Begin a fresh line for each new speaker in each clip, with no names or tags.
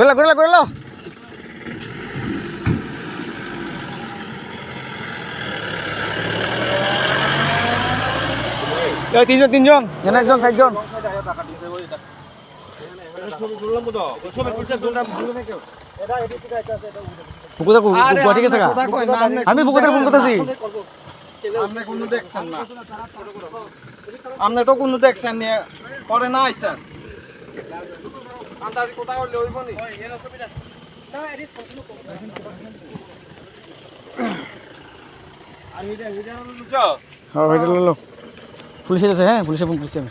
ঘুরে ঘুরে ঘুরে এই তিনজন তিনজন। এখানে একজন চারজন? আমি বুকুতে ফোন করতেছি।
আপনি তো কোনো দেখছেন না। পরে না আইছেন। আন্দাজ কোথাও হলে হইব নি?
হ্যাঁ পুলিশে আছে হ্যাঁ পুলিশে ফোন করছি আমি।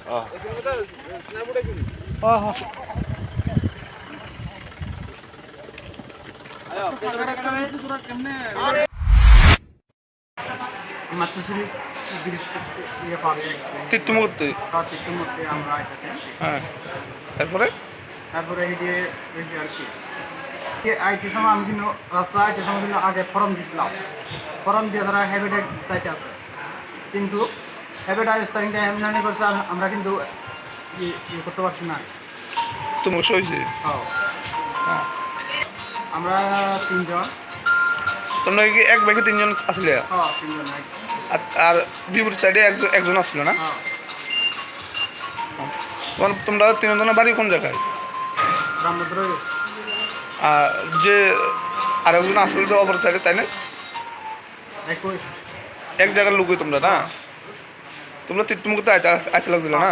মাছুসুরি ব্রিজ ইয়ে পাবে।
তিত্তুমূর্তি
তার মধ্যে আমরা
হ্যাঁ। তারপরে?
তারপরে এই দিয়ে এই আর কি। আইটি সময় আমি কিন্তু রাস্তা আইটি সময় কিন্তু আগে ফর্ম দিয়েছিলাম ফর্ম দিয়ে তারা হ্যাবিটে চাইতে আছে। কিন্তু হ্যাবিট স্টারিংটা এমন করছে আমরা কিন্তু ইয়ে করতে পারছি না।
তোমার সইছে
হ্যাঁ। আমরা তিনজন।
তোমরা কি এক ব্যাগে তিনজন আসলে?
হ্যাঁ
আর- বিপরীত সাইডে একজন একজন আসলো না?
হ্যাঁ।
তোমার তিনজনের বাড়ি কোন জায়গায়? যে আরেকজন আসলে তো অপর সাইডে তাই না? এক জায়গার লোকই তোমরা না? তোমরা তিত্তুমুখতে আইতে আইতে লাগছিল না?